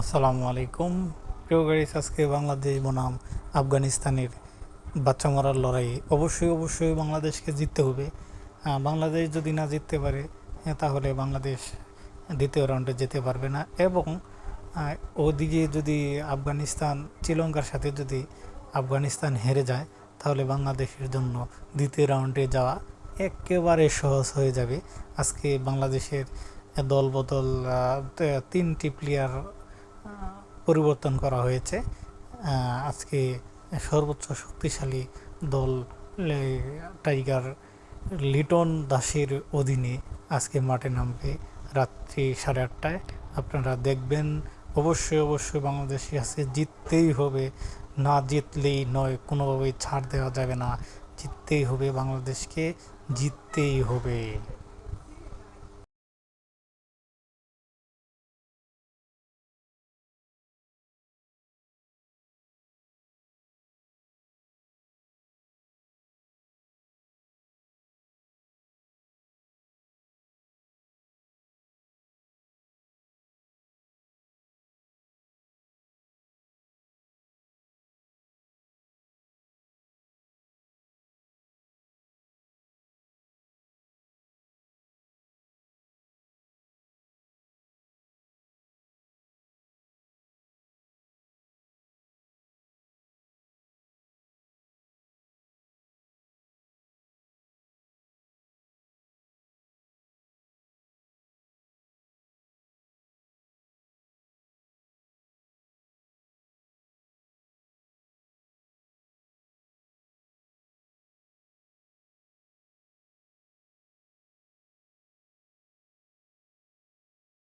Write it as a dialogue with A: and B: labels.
A: আসসালামু আলাইকুম। প্রিয় গাড়িস আজকে বাংলাদেশ বনাম আফগানিস্তানের বাচ্চা মারার লড়াই অবশ্যই অবশ্যই বাংলাদেশকে জিততে হবে। বাংলাদেশ যদি না জিততে পারে তাহলে বাংলাদেশ দ্বিতীয় রাউন্ডে যেতে পারবে না। এবং ওদিকে যদি আফগানিস্তান, শ্রীলঙ্কার সাথে যদি আফগানিস্তান হেরে যায়, তাহলে বাংলাদেশের জন্য দ্বিতীয় রাউন্ডে যাওয়া একেবারে সহজ হয়ে যাবে। আজকে বাংলাদেশের দল বদল তিনটি প্লেয়ার পরিবর্তন করা হয়েছে। আজকে সর্বোচ্চ শক্তিশালী দল টাইগার লিটন দাসের অধীনে আজকে মাঠে নামবে রাত্রি সাড়ে আটটায়। আপনারা দেখবেন, অবশ্যই অবশ্যই বাংলাদেশি আছে জিততেই হবে। না জিতলেই নয়, কোনোভাবেই ছাড় দেওয়া যাবে না। জিততেই হবে বাংলাদেশকে, জিততেই হবে।